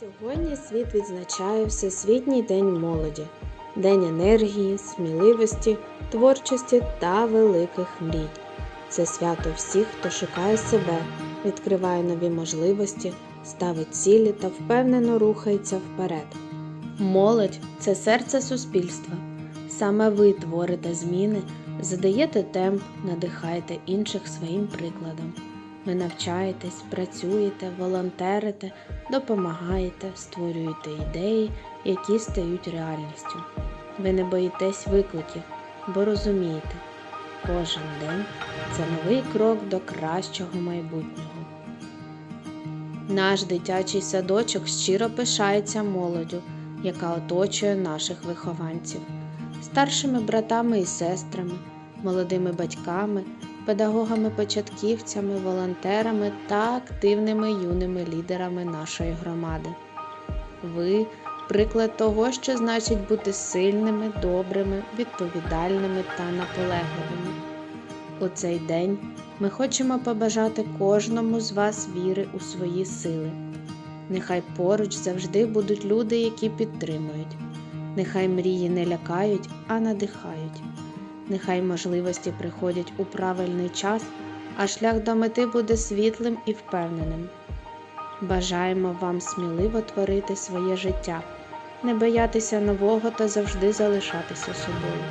Сьогодні світ відзначає Всесвітній день молоді, день енергії, сміливості, творчості та великих мрій. Це свято всіх, хто шукає себе, відкриває нові можливості, ставить цілі та впевнено рухається вперед. Молодь це серце суспільства. Саме ви творите зміни, задаєте темп, надихаєте інших своїм прикладом. Ви навчаєтесь, працюєте, волонтерите, допомагаєте, створюєте ідеї, які стають реальністю. Ви не боїтесь викликів, бо розумієте, кожен день це новий крок до кращого майбутнього. Наш дитячий садочок щиро пишається молоддю, яка оточує наших вихованців, старшими братами і сестрами, молодими батьками, педагогами-початківцями, волонтерами та активними юними лідерами нашої громади. Ви приклад того, що значить бути сильними, добрими, відповідальними та наполегливими. У цей день ми хочемо побажати кожному з вас віри у свої сили. Нехай поруч завжди будуть люди, які підтримують. Нехай мрії не лякають, а надихають. Нехай можливості приходять у правильний час, а шлях до мети буде світлим і впевненим. Бажаємо вам сміливо творити своє життя, не боятися нового та завжди залишатися собою.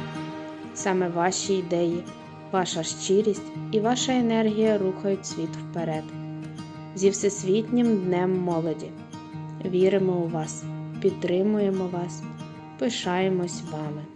Саме ваші ідеї, ваша щирість і ваша енергія рухають світ вперед. Зі Всесвітнім Днем молоді. Віримо у вас, підтримуємо вас, пишаємось вами.